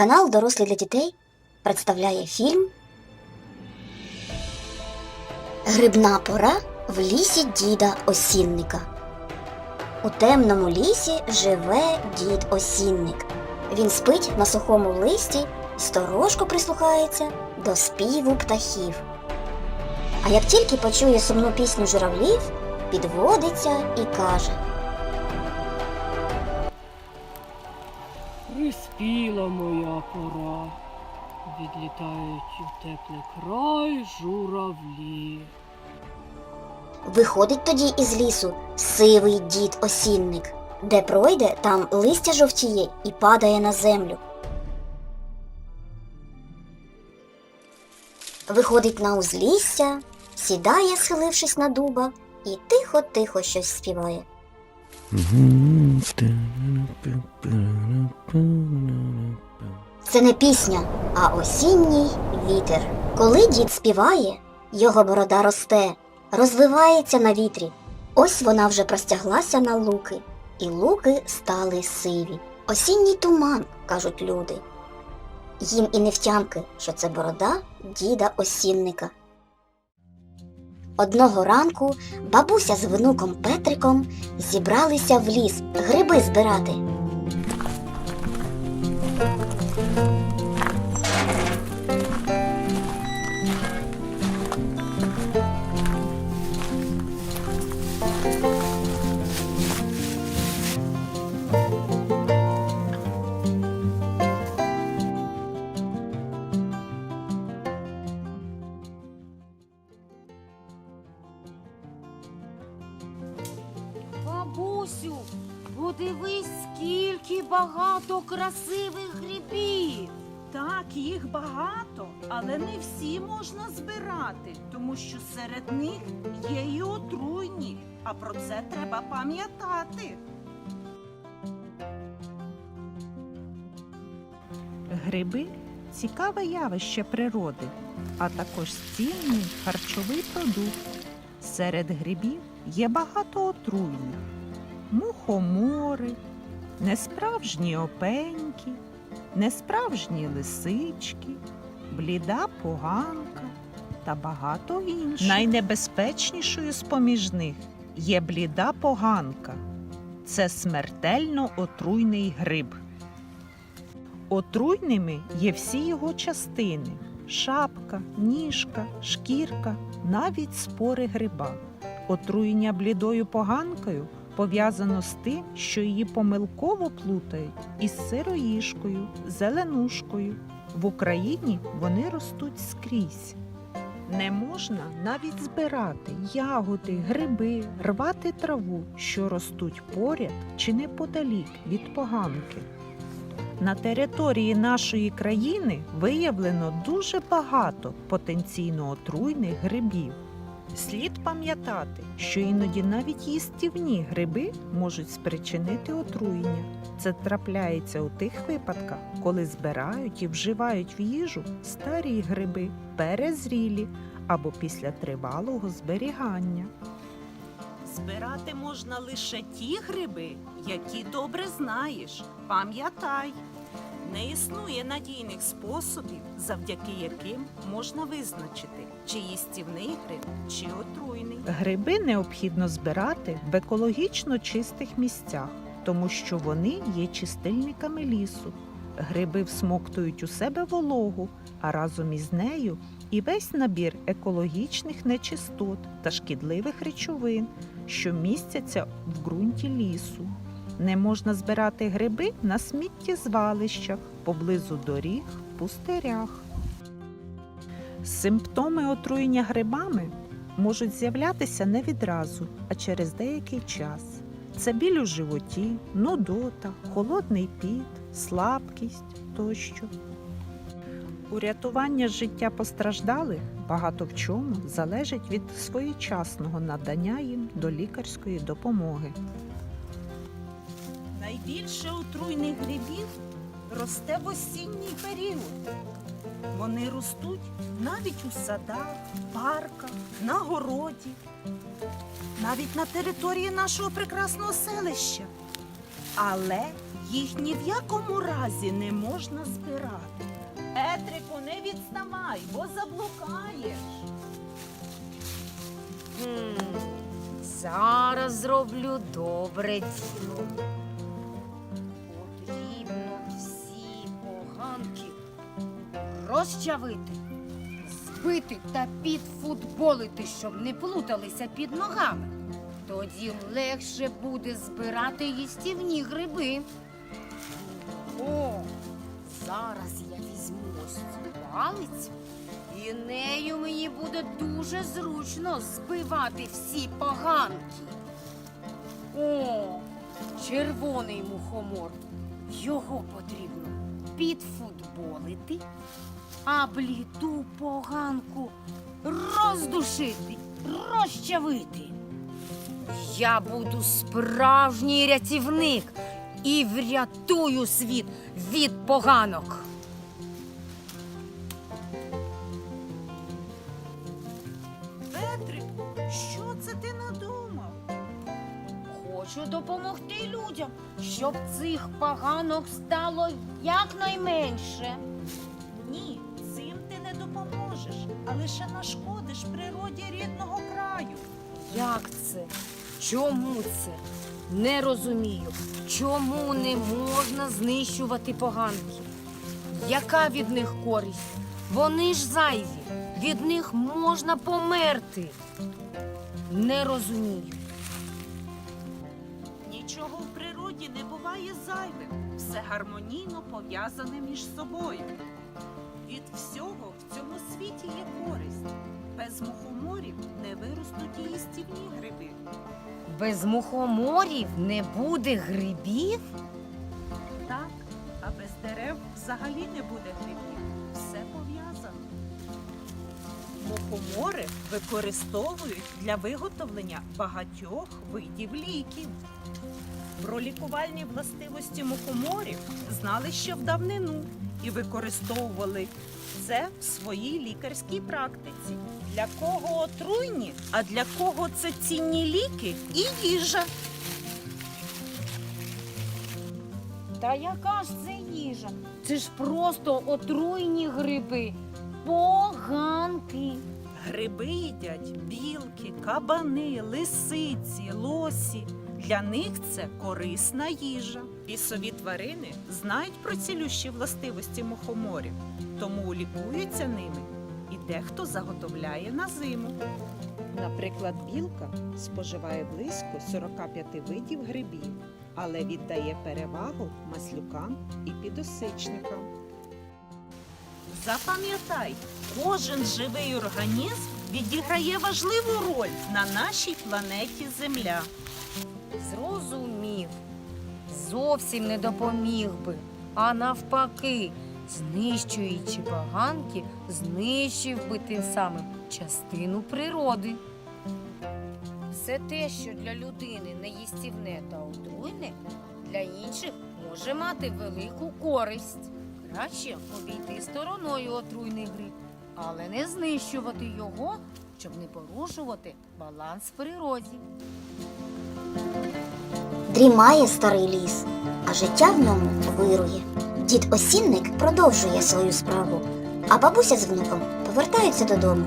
Канал Дорослий для дітей представляє фільм Грибна пора в лісі діда осінника. У темному лісі живе дід осінник. Він спить на сухому листі і сторожко прислухається до співу птахів. А як тільки почує сумну пісню журавлів, підводиться і каже. Приспіла моя пора, відлітають у теплий край журавлі. Виходить тоді із лісу сивий дід осінник. Де пройде, там листя жовтіє і падає на землю. Виходить на узлісся, сідає, схилившись на дуба, і тихо-тихо щось співає. Це не пісня, а осінній вітер. Коли дід співає, його борода росте, розвивається на вітрі. Ось вона вже простяглася на луки, і луки стали сиві. Осінній туман, кажуть люди. Їм і не втямки, що це борода діда осінника. Одного ранку бабуся з внуком Петриком зібралися в ліс гриби збирати. Багато красивих грибів. Так, їх багато, але не всі можна збирати, тому що серед них є й отруйні, а про це треба пам'ятати. Гриби цікаве явище природи, а також цінний харчовий продукт. Серед грибів є багато отруйних, мухомори, несправжні опеньки, несправжні лисички, бліда поганка та багато інших. Найнебезпечнішою з поміж них є бліда поганка. Це смертельно отруйний гриб. Отруйними є всі його частини шапка, ніжка, шкірка, навіть спори гриба. Отруєння блідою поганкою пов'язано з тим, що її помилково плутають із сироїшкою, зеленушкою. В Україні вони ростуть скрізь. Не можна навіть збирати ягоди, гриби, рвати траву, що ростуть поряд чи неподалік від поганки. На території нашої країни виявлено дуже багато потенційно отруйних грибів. Слід пам'ятати, що іноді навіть їстівні гриби можуть спричинити отруєння. Це трапляється у тих випадках, коли збирають і вживають в їжу старі гриби, перезрілі або після тривалого зберігання. Збирати можна лише ті гриби, які добре знаєш. Пам'ятай, не існує надійних способів, завдяки яким можна визначити, чи їстівний гриб, чи отруйний. Гриби необхідно збирати в екологічно чистих місцях, тому що вони є чистильниками лісу. Гриби всмоктують у себе вологу, а разом із нею і весь набір екологічних нечистот та шкідливих речовин, що містяться в ґрунті лісу. Не можна збирати гриби на сміттєзвалищах, поблизу доріг, пустирях. Симптоми отруєння грибами можуть з'являтися не відразу, а через деякий час. Це біль у животі, нудота, холодний піт, слабкість тощо. Урятування життя постраждалих багато в чому залежить від своєчасного надання їм до лікарської допомоги. Найбільше отруйних грибів росте в осінній період. Вони ростуть навіть у садах, парках, на городі, навіть на території нашого прекрасного селища. Але Їх ні в якому разі не можна збирати. Петрику, не відставай, бо заблукаєш. Зараз зроблю добре діло. Розчавити, збити та підфутболити, щоб не плуталися під ногами. Тоді легше буде збирати їстівні гриби. О, зараз я візьму ось цю палицю, і нею мені буде дуже зручно збивати всі поганки. О, червоний мухомор. Його потрібно підфутболити, а бліду поганку роздушити, розчавити. Я буду справжній рятівник і врятую світ від поганок. Петрику, що це ти надумав? Хочу допомогти людям, щоб цих поганок стало якнайменше. Ні, цим ти не допоможеш, а лише нашкодиш природі рідного краю. Як це? Чому це? Не розумію, чому не можна знищувати поганки? Яка від них користь? Вони ж зайві, від них можна померти. Не розумію. Нічого в природі не буває зайвим. Все гармонійно пов'язане між собою. Від всього в цьому світі є користь. Без мухоморів не виростуть їстівні гриби. Без мухоморів не буде грибів? Так, а без дерев взагалі не буде грибів. Все пов'язано. Мухомори використовують для виготовлення багатьох видів ліків. Про лікувальні властивості мухоморів знали ще в давнину і використовували це в своїй лікарській практиці. Для кого отруйні, а для кого це цінні ліки і їжа. Та яка ж це їжа? Це ж просто отруйні гриби. Поганки. Гриби їдять білки, кабани, лисиці, лосі. Для них це корисна їжа. Лісові тварини знають про цілющі властивості мухоморів, тому лікуються ними і дехто заготовляє на зиму. Наприклад, білка споживає близько 45 видів грибів, але віддає перевагу маслюкам і підосичникам. Запам'ятай, кожен живий організм відіграє важливу роль на нашій планеті Земля. Зрозумів. Зовсім не допоміг би, а навпаки, знищуючи поганки, знищив би тим самим частину природи. Все те, що для людини неїстівне та отруйне, для інших може мати велику користь. Краще обійти стороною отруйний гриб, але не знищувати його, щоб не порушувати баланс в природі. Дрімає старий ліс, а життя в ньому вирує. Дід осінник продовжує свою справу, а бабуся з внуком повертаються додому.